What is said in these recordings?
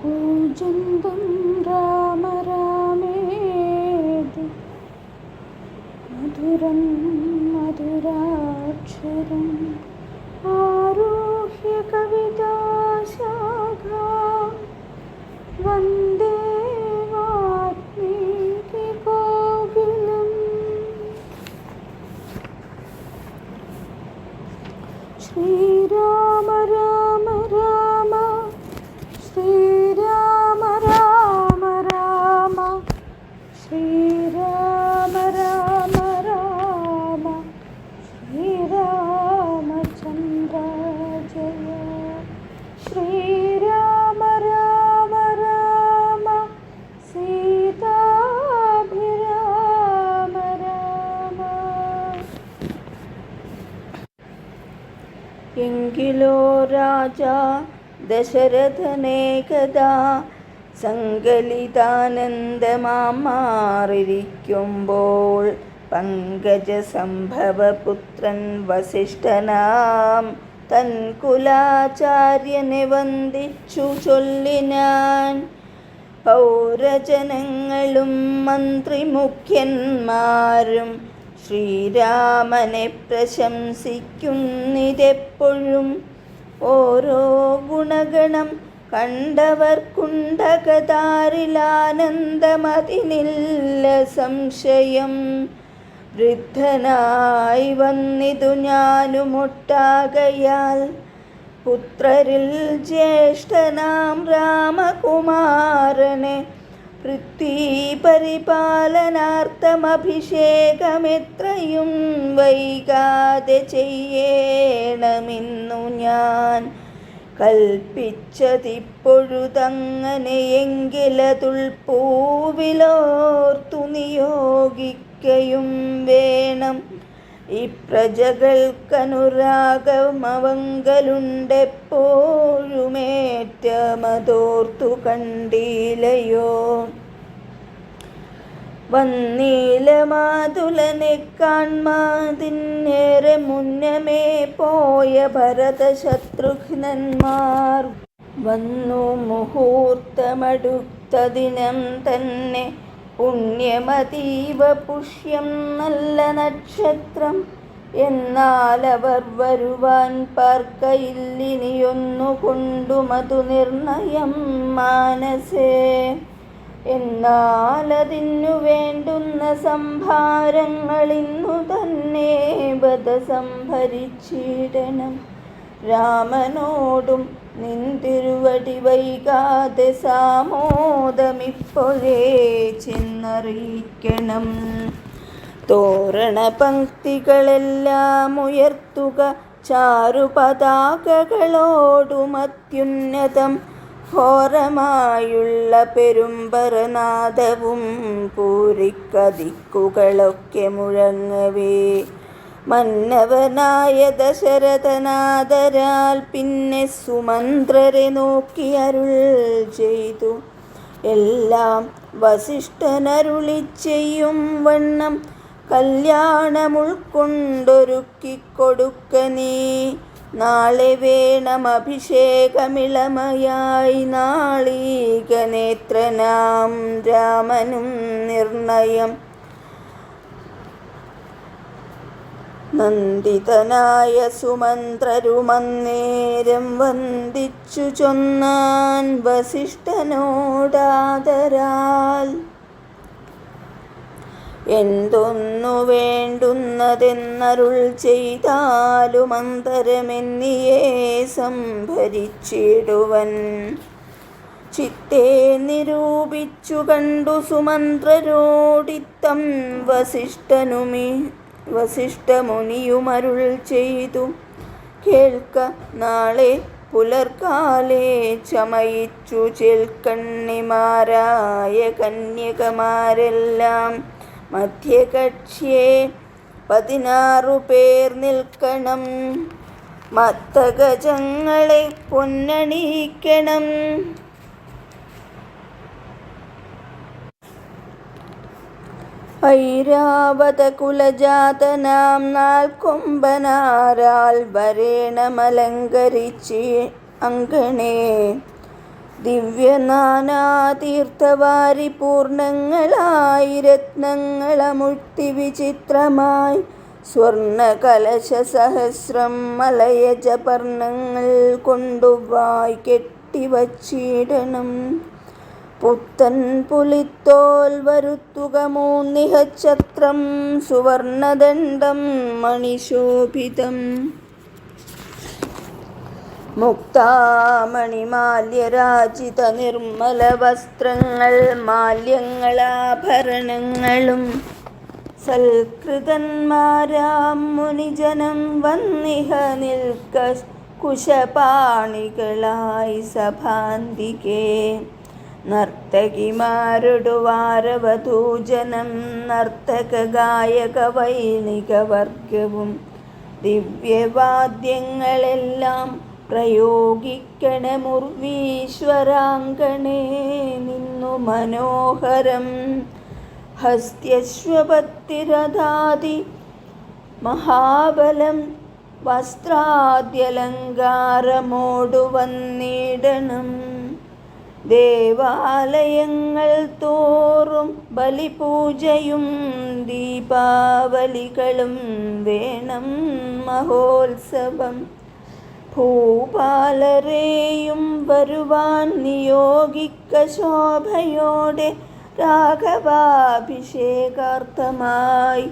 കൂജന്തം രാമ രാമേതി മധുരം മധുരാക്ഷരം ആരോഹ്യ കവിതാശാഖാ വന്ദേ എങ്കിലോ രാജ ദശരഥനേകദാ സങ്കലിതാനന്ദമാറിയിരിക്കുമ്പോൾ പങ്കജസംഭവപുത്രൻ വസിഷ്ഠനാം. തൻ കുലാചാര്യനെ വന്ദിച്ചു ചൊല്ലിനാൻ പൗരജനങ്ങളും മന്ത്രിമുഖ്യന്മാരും ശ്രീരാമനെ പ്രശംസിക്കുന്നിതെപ്പോഴും ഓരോ ഗുണഗണം കണ്ടവർക്കുണ്ടകതാരിലാനന്ദമതിനില്ല സംശയം. വൃദ്ധനായി വന്നിതു ഞാനുമൊട്ടാകയാൽ പുത്രരിൽ ജ്യേഷ്ഠനാം രാമകുമാരനെ പൃഥ്വീ പരിപാലനാർത്ഥമഭിഷേകമെത്രയും വൈകാതെ ചെയ്യേണമെന്നു ഞാൻ കൽപ്പിച്ചതിപ്പൊഴുതങ്ങനെയെങ്കിലതുൾപ്പൂവിലോർത്തു നിയോഗിക്കയും വേണം. ഈ പ്രജകൾക്കനുരാഗമവങ്കലുണ്ടെപ്പോഴുമേറ്റമതോർത്തു വന്നീലമാതുലനെ കാൺമാതിന്നേറെ മുന്നമേ പോയ ഭരതശത്രുഘ്നന്മാർ. വന്നു മുഹൂർത്തമടുത്ത ദിനം തന്നെ പുണ്യമതീവ പുഷ്യം നല്ല നക്ഷത്രം. എന്നാൽ അവർ വരുവാൻ പാർക്കയില്ലിനിയൊന്നു കൊണ്ടുമതു നിർണയം മാനസേ. എന്നാൽ അതിനു വേണ്ടുന്ന സംഭാരങ്ങൾ ഇന്നു തന്നെ ബത സംഭരിച്ചിടണം രാമനോടും നിന്തിരുവടി വൈകാതെ സാമോദമിപ്പോഴേ ചെന്നറിയിക്കണം. തോരണ പങ്ക്തികളെല്ലാം ഉയർത്തുക ചാരുപതാകകളോടും അത്യുന്നതം ഘോരമായുള്ള പെരുമ്പറനാദവും പൂരിക്കതിക്കുകളൊക്കെ മുഴങ്ങവേ. മന്നവനായ ദശരഥനാഥരാൽ പിന്നെ സുമന്ത്രരെ നോക്കി അരുൾ ചെയ്തു. എല്ലാം വസിഷ്ഠനരുളി ചെയ്യും വണ്ണം കല്യാണമുൾക്കൊണ്ടൊരുക്കിക്കൊടുക്ക നീ നാളെ വേണം അഭിഷേകമിളമയായി നാളീക നേത്രനാം രാമനും നിർണയം. നന്ദിതനായ സുമന്ത്രരുമന്നേരം വന്ദിച്ചു ചൊന്നാൻ വസിഷ്ഠനോടാദരാൽ. എന്തൊന്നു വേണ്ടുന്നതെന്നരുൾ ചെയ്താലും അന്തരമെന്നിയേ സംഭരിച്ചിടുവൻ. ചിത്തെ നിരൂപിച്ചു കണ്ടു സുമന്ത്രരോടിത്തം വസിഷ്ഠനുമി വസിഷ്ഠമുനിയുമരുൾ ചെയ്തു. കേൾക്ക നാളെ പുലർക്കാലേ ചമയിച്ചു ചെൽക്കണ്ണിമാരായ കന്യകമാരെല്ലാം. മധ്യകക്ഷ്യേ പതിനാറു പേർ നിൽക്കണം. മത്തഗജങ്ങളെ പൊന്നണിയിക്കണം. ഐരാവതകുലജാതനാം നാൽക്കൊമ്പനാരാൽ വരേണമലങ്കരിച്ച് അങ്കണേ. ദിവ്യനാനാതീർത്ഥവാരി പൂർണങ്ങളായി രത്നങ്ങളമുഴ്ത്തി വിചിത്രമായി സ്വർണകലശ സഹസ്രം കൊണ്ടു വായി കെട്ടിവച്ചിടണം. പുത്തൻ പുലിത്തോൽ വരുത്തുക മൂന്നിഹച്ചത്രം സുവർണദണ്ഡം മണിശോഭിതം. മുക്താമണിമാല്യരാജിത നിർമ്മല വസ്ത്രങ്ങൾ മാല്യങ്ങളാഭരണങ്ങളും. സൽകൃതന്മാരാം മുനിജനം വന്നിഹ നിൽക്ക കുശപാണികളായി സഭാന്തികേ. നർത്തകിമാരൊടു വാരവധൂജനം നർത്തക ഗായക വൈണിക വർഗവും ദിവ്യവാദ്യങ്ങളെല്ലാം പ്രയോഗിക്കണമുർവീശ്വരാങ്കണേ നിന്നു മനോഹരം ഹസ്ത്യശ്വപത്തിരഥാതി മഹാബലം വസ്ത്രാദ്യലങ്കാരമോടുവന്നിടണം. ദേവാലയങ്ങൾ തോറും ബലിപൂജയും ദീപാവലികളും വേണം മഹോത്സവം. ഭൂപാലരെയും വരുവാൻ നിയോഗിക്ക ശോഭയോടെ രാഘവാഭിഷേകാർത്ഥമായി.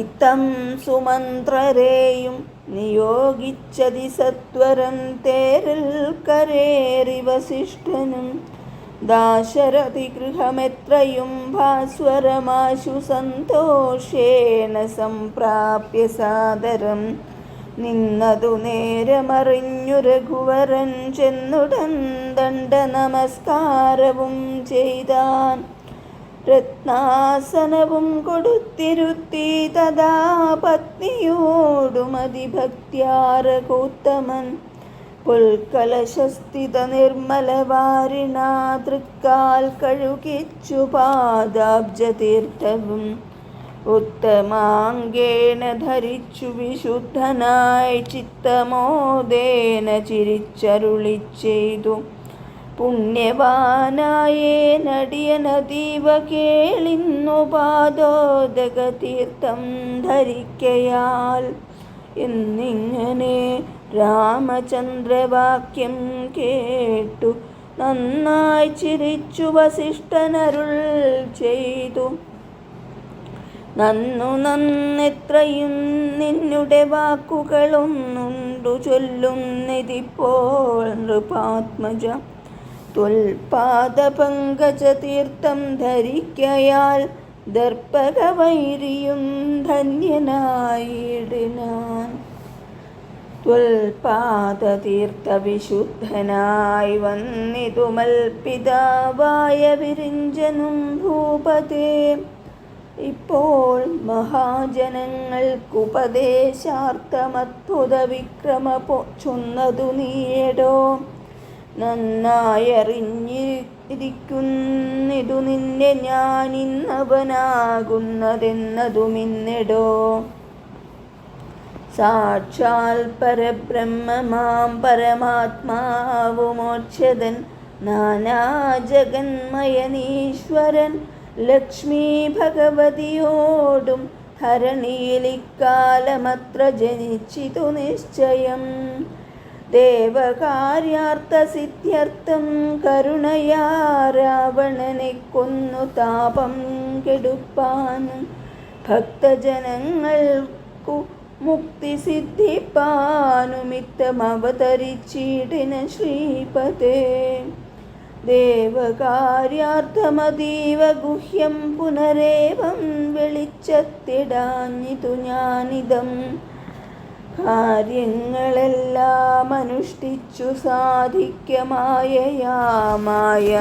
ഇത്തം സുമന്ത്രരെയും നിയോഗിച്ചതി സത്വരം തേരിൽ കരേറി വസിഷ്ഠനും ദാശരഥി ഗൃഹമെത്രയും ഭാസ്വരമാശു സന്തോഷേണ സംപ്രാപ്യ സാദരം. നിന്നതു നേരമറിഞ്ഞു രഘുവരൻ ചെന്നുടൻ ദണ്ഡ നമസ്കാരവും ചെയ്താൻ. രത്നാസനവും കൊടുത്തിരുത്തി തഥാ പത്നിയോടും പുൽക്കലശസ്തിത നിർമ്മല വാരിണാ തൃക്കാൽ കഴുകിച്ചു പാദാബ്ജതീർത്ഥവും. ഉത്തമാങ്കേന ധരിച്ചു വിശുദ്ധനായി ചിത്തമോദേന ചിരിച്ചരുളി ചെയ്തു. പുണ്യവാനായേ നടിയനതീവ കേളിന്നു പാദോദക തീർത്ഥം ധരിക്കയാൽ. എന്നിങ്ങനെ രാമചന്ദ്രവാക്യം കേട്ടു. നന്നായി ചിരിച്ചു വസിഷ്ഠനരുൾ ചെയ്തു. നന്നു നന്നെത്രയും നിന്നുടെ വാക്കുകളൊന്നുണ്ടു ചൊല്ലുന്നിതിപ്പോൾ നൃപാത്മജ. ത്വൽപാദപങ്കജതീർത്ഥം ധരിക്കയാൽ ദർപ്പകവൈരിയും ധന്യനായിടിനാൻ. ത്വൽപാദതീർത്ഥവിശുദ്ധനായി വന്നിതുമൽപിതാവായ വിരിഞ്ചനും ഭൂപതേ. ഇപ്പോൾ മഹാജനങ്ങൾക്കുപദേശാർത്ഥമത്ഭുത വിക്രമ ചൊന്നതു നീയടോ. നന്നായറിഞ്ഞിരിക്കുന്നിതു നിന്നെ ഞാൻ ഇന്നവനാകുന്നതെന്നതുമിന്നെടോ സാക്ഷാൽ പരബ്രഹ്മമാം പരമാത്മാവുമോക്ഷതൻ നാനാ നാനാജഗന്മയനീശ്വരൻ ലക്ഷ്മി ഭഗവതിയോടും ഹരണിയിലിക്കാലമത്ര ജനിച്ചിതു നിശ്ചയം. ദേവകാര്യാർത്ഥസിദ്ധ്യർത്ഥം കരുണയാ രാവണനെ കൊന്നു താപം കെടുപ്പാൻ. ഭക്തജനങ്ങൾക്കു മുക്തി സിദ്ധിപ്പാനുമിത്തമവതരിച്ചിടിന ശ്രീപതേ ദേവകാര്യാർത്ഥമതീവ ഗുഹ്യം പുനരേവം വെളിച്ചത്തിടാഞ്ഞിതു ഞാനിതം. കാര്യങ്ങളെല്ലാം അനുഷ്ഠിച്ചു സാധിക്കമായയാമായ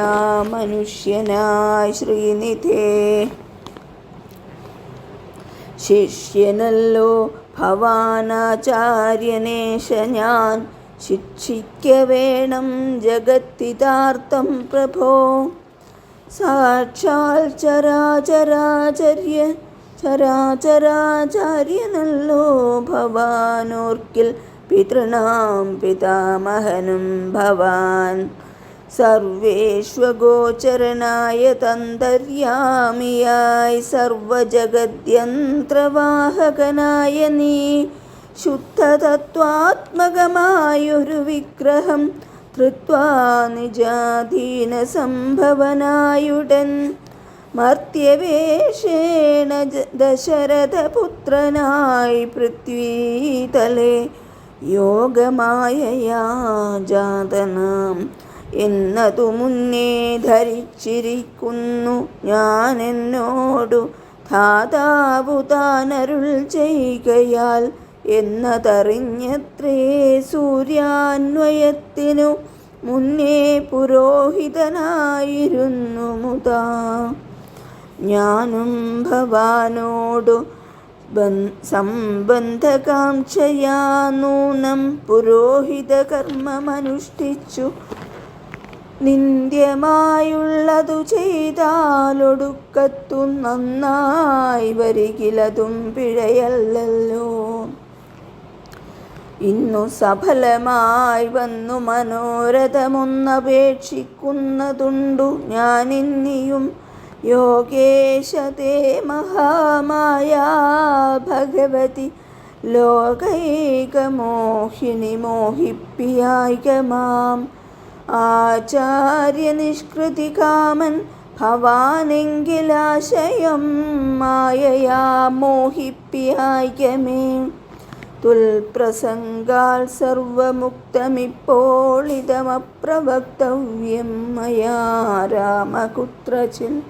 മനുഷ്യനായ ശ്രീനിധേ. ശിഷ്യനല്ലോ ഭവാനാചാര്യനേശ ഞാൻ ശിക്ഷിക്ക വേണം ജഗത്തിതാർത്ഥം പ്രഭോ. സാക്ഷാൽ ചരാചരാചര്യ ചരാചരാചാര്യനല്ലോ ഭവാനോർക്കിൽ പിതൃണാം പിതാമഹനും ഭവാൻ. സർവേഷ്വഗോചരനായ തന്തര്യാമിയായി സർവജഗദ്യന്ത്രവാഹകനായ നീ ശുദ്ധതത്വാത്മകമായൊരു വിഗ്രഹം ധൃത്വാ നിജാധീന സംഭവനായുടൻ. മർത്യവേഷേണ ദശരഥപുത്രനായി പൃഥ്വീതലെ യോഗമായയാ ജാതനാം. എന്നതു മുന്നേ ധരിച്ചിരിക്കുന്നു ഞാൻ എന്നോടു ധാതാവു താനരുൾ ചെയ്യുകയാൽ എന്നതറിഞ്ഞത്രേ സൂര്യാന്വയത്തിനു മുന്നേ പുരോഹിതനായിരുന്നു മുതാ. ഞാനും ഭവാനോടു ബന് സംബന്ധകാംക്ഷയാ നൂനം പുരോഹിത കർമ്മമനുഷ്ഠിച്ചു നിന്ദ്യമായുള്ളതു ചെയ്താലൊടുക്കത്തു നന്നായി വരികിലതും പിഴയല്ലല്ലോ. ഇന്നു സഫലമായി വന്നു മനോരഥമൊന്നപേക്ഷിക്കുന്നതുണ്ടു ഞാനിന്നിയും. യോഗേശതേ മഹാമായ ഭഗവതി ലോകൈകമോഹിനി മോഹിപ്പിയായികമാം. ആചാര്യനിഷ്കൃതി കാമൻ ഭവാനെങ്കിലാശയം മായയാ മോഹിപ്പിയായികമേ. തുൽപ്രസംഗാൽ സർവമുക്തമിപ്പോൾ ഇതമപ്രവക്തവ്യം മയാ രാമകുത്രചിൽ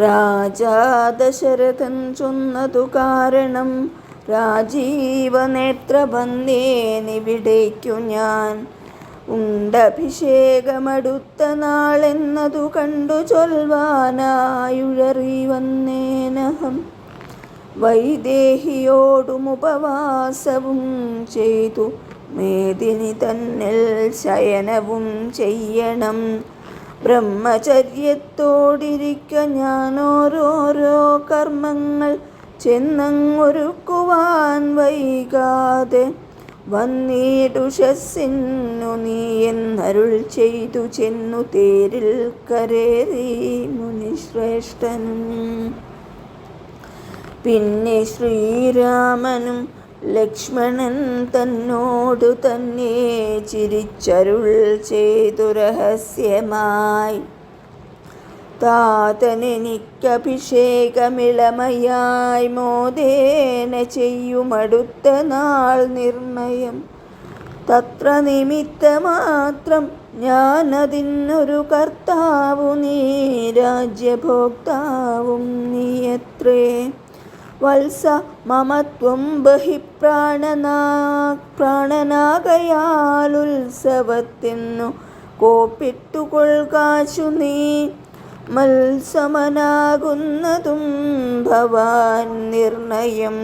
രാജാ ദശരഥൻ ചൊന്നതു കാരണം രാജീവനേത്രബന്ധേനിവിടേക്കു ഞാൻ. ഉണ്ടഭിഷേകമടുത്ത നാളെന്നതു കണ്ടു ചൊൽവാനായുഴറി വന്നേനഹം വൈദേഹിയോടും ഉപവാസവും ചെയ്തു. മേദിനി തന്നിൽ ശയനവും ചെയ്യണം. ബ്രഹ്മചര്യത്തോടിരിക്ക ഞാൻ ഓരോരോ കർമ്മങ്ങൾ ചെന്നങ്ങൊരുക്കുവാൻ വൈകാതെ വന്നീടുഷസ്സിന്നു നീ എന്നരുൾ ചെയ്തു ചെന്നു തേരിൽ കരേറി മുനിശ്രേഷ്ഠനും. പിന്നെ ശ്രീരാമനും ലക്ഷ്മണൻ തന്നോടു തന്നെ ചിരിച്ചരുൾ ചെയ്തു രഹസ്യമായി. താതനെനിക്കഭിഷേകമിളമയായി മോദേന ചെയ്യുമടുത്ത നാൾ നിർണയം. തത്ര നിമിത്തമാത്രം ഞാനതിനൊരു കർത്താവു നീ രാജ്യഭോക്താവും നീയത്രേ. വത്സ മമത്വം ബഹി പ്രാണനാ പ്രാണനാകയാലുത്സവത്തിനു കോപ്പിട്ടുകൊൾകാശു നീ. മത്സമനാകുന്നതും ഭവാൻ നിർണയം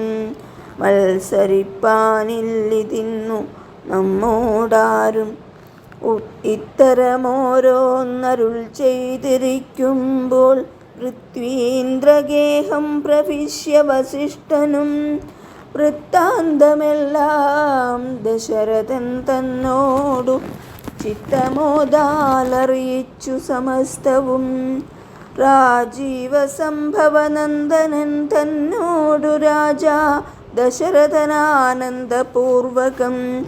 മത്സരിപ്പാനില്ലിതിന്നു നമ്മോടാരും. ഇത്തരമോരോന്നരുൾ ചെയ്തിരിക്കുമ്പോൾ പൃഥ്വീന്ദ്രഗേഹം പ്രവിശ്യ വസിഷ്ഠനും വൃത്താന്തമെല്ലാം ദശരഥൻ തന്നോടു ചിത്തമോദാലറിയിച്ചു സമസ്തവും. രാജീവ സംഭവനന്ദനൻ തന്നോടു രാജാ ദശരഥനാനന്ദപൂർവകം.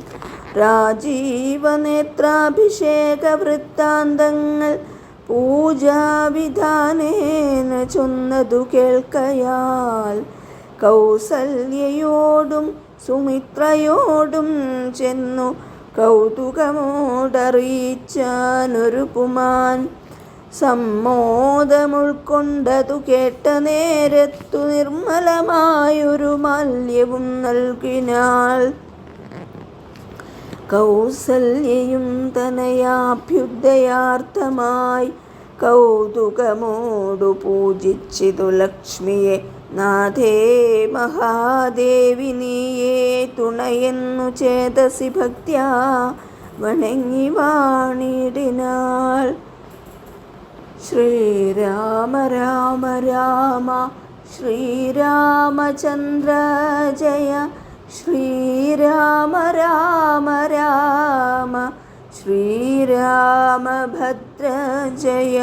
രാജീവനേത്രാഭിഷേക വൃത്താന്തങ്ങൾ പൂജാവിധാനേന ചൊന്നതു കേൾക്കയാൽ കൗസല്യയോടും സുമിത്രയോടും ചെന്നു കൗതുകമോടറിയിച്ചാനൊരു പുമാൻ. സമ്മോദമുൾക്കൊണ്ടതു കേട്ട നേരത്തു നിർമ്മലമായൊരു മാല്യവും നൽകിനാൾ. കൗസല്യയും തനയാഭ്യുദയാർത്ഥമായി കൗതുകമോടു പൂജിച്ചിതു ലക്ഷ്മിയെ. നാഥേ മഹാദേവി നീയേ തുണയെന്നു ചേതസി ഭക്ത്യാ വണങ്ങി വാണിടിനാൾ. ശ്രീരാമ രാമ രാമ ശ്രീരാമചന്ദ്ര ജയ. ശ്രീരാമ രാമ രാമ ശ്രീരാമഭദ്ര ജയ.